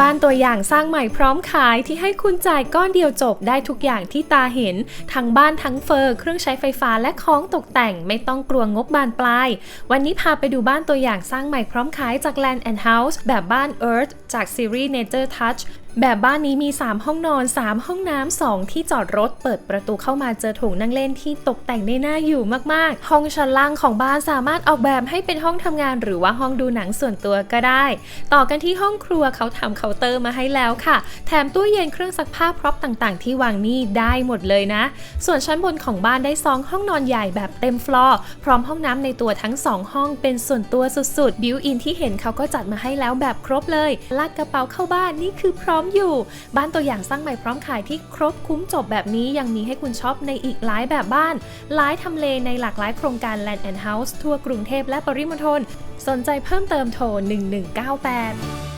บ้านตัวอย่างสร้างใหม่พร้อมขายที่ให้คุณจ่ายก้อนเดียวจบได้ทุกอย่างที่ตาเห็น ทั้งบ้านทั้งเฟอร์เครื่องใช้ไฟฟ้าและของตกแต่งไม่ต้องกลัวงบบานปลาย วันนี้พาไปดูบ้านตัวอย่างสร้างใหม่พร้อมขายจาก Land and House แบบบ้าน Earth จากซีรีส์ Nature Touch แบบบ้านนี้มี 3 ห้องนอน 3 ห้องน้ำ 2 ที่จอดรถ เปิดประตูเข้ามาเจอโถงนั่งเล่นที่ตกแต่งได้น่าอยู่มากๆ ห้องชั้นล่างของบ้านสามารถออกแบบให้เป็นห้องทำงาน หรือว่าห้องดูหนังส่วนตัวก็ได้ ต่อกันที่ห้องครัวเขาทำเคาน์เตอร์มาให้แล้วค่ะ แถมตู้เย็นเครื่องซักผ้าพร็อพต่างๆ ที่วางนี่ได้หมดเลยนะ ส่วนชั้นบนของบ้านได้ซองห้องนอนใหญ่แบบเต็มฟลอร์พร้อมห้องน้ำในตัวทั้ง 2 ห้องเป็นส่วนตัวสุดๆ บิวอินที่เห็นเขาก็จัดมาให้แล้วแบบครบเลยลากกระเป๋าเข้าบ้านนี่คือพร้อมอยู่ บ้านตัวอย่างสร้างใหม่พร้อมขายที่ครบคุ้มจบแบบนี้ยังมีให้คุณช็อปในอีกหลายแบบบ้าน หลายทำเลในหลากหลายโครงการ Land and House ทั่วกรุงเทพและปริมณฑลสนใจเพิ่มเติมโทร 1198